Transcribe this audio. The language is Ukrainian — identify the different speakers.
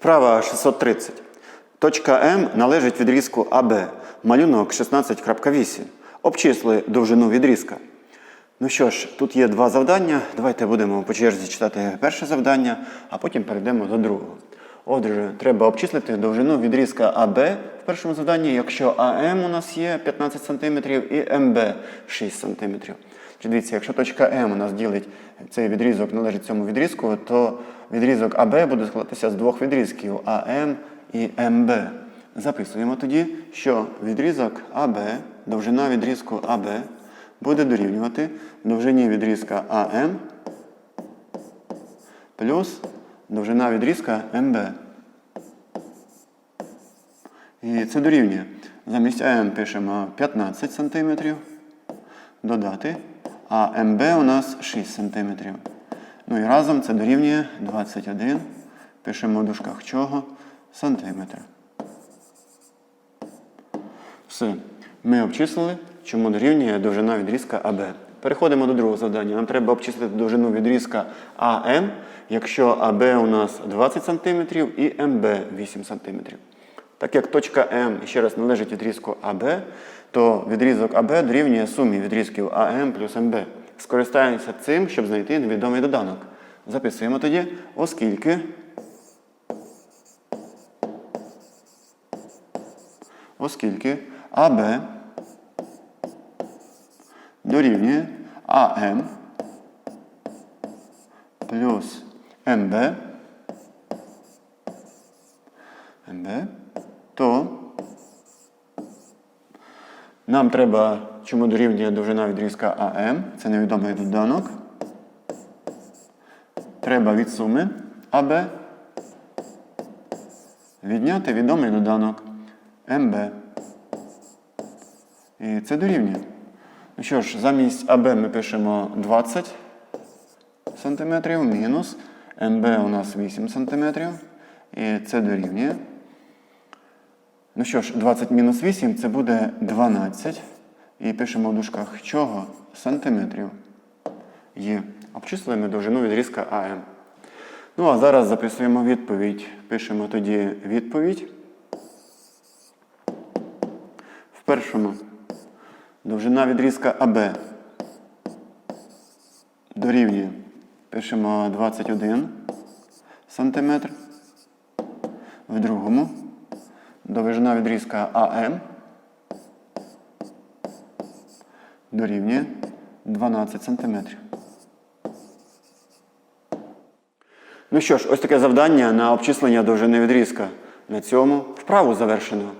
Speaker 1: Вправа 630. Точка М належить відрізку АБ. Малюнок 16.8. Обчисли довжину відрізка. Ну що ж, тут є два завдання. Давайте будемо по черзі читати перше завдання, а потім перейдемо до другого. Отже, треба обчислити довжину відрізка АБ в першому завданні, якщо АМ у нас є 15 см і МБ 6 см. Дивіться, якщо точка М у нас ділить цей відрізок, належить цьому відрізку, то відрізок АБ буде складатися з двох відрізків АМ і МБ. Записуємо тоді, що відрізок АБ, довжина відрізку АБ буде дорівнювати довжині відрізка АМ плюс довжина відрізка МБ. І це дорівнює. Замість АМ пишемо 15 см, додати, а МБ у нас 6 см. Ну і разом це дорівнює 21. Пишемо в дужках чого? Сантиметра. Все. Ми обчислили, чому дорівнює довжина відрізка АБ. Переходимо до другого завдання. Нам треба обчислити довжину відрізка АМ, якщо АБ у нас 20 см і МБ 8 см. Так як точка М ще раз належить відрізку АБ, то відрізок АБ дорівнює сумі відрізків АМ плюс МБ. Скористаємося цим, щоб знайти невідомий доданок. Записуємо тоді, оскільки оскільки АБ дорівнює АМ плюс МБ, МБ, то нам треба, чому дорівнює довжина відрізка АМ, це невідомий доданок. Треба від суми АБ відняти відомий доданок МБ. І це дорівнює. Ну що ж, замість АБ ми пишемо 20 см мінус МБ у нас 8 см. І це дорівнює. Ну що ж, 20 мінус 8 це буде 12. І пишемо в дужках чого? Сантиметрів. Є. Обчислюємо довжину відрізка АМ. Ну, а зараз записуємо відповідь. Пишемо тоді відповідь. В першому довжина відрізка АБ дорівнює. Пишемо 21 см. В другому довжина відрізка АМ дорівнює 12 см. Ну що ж, ось таке завдання на обчислення довжини відрізка. На цьому вправу завершено.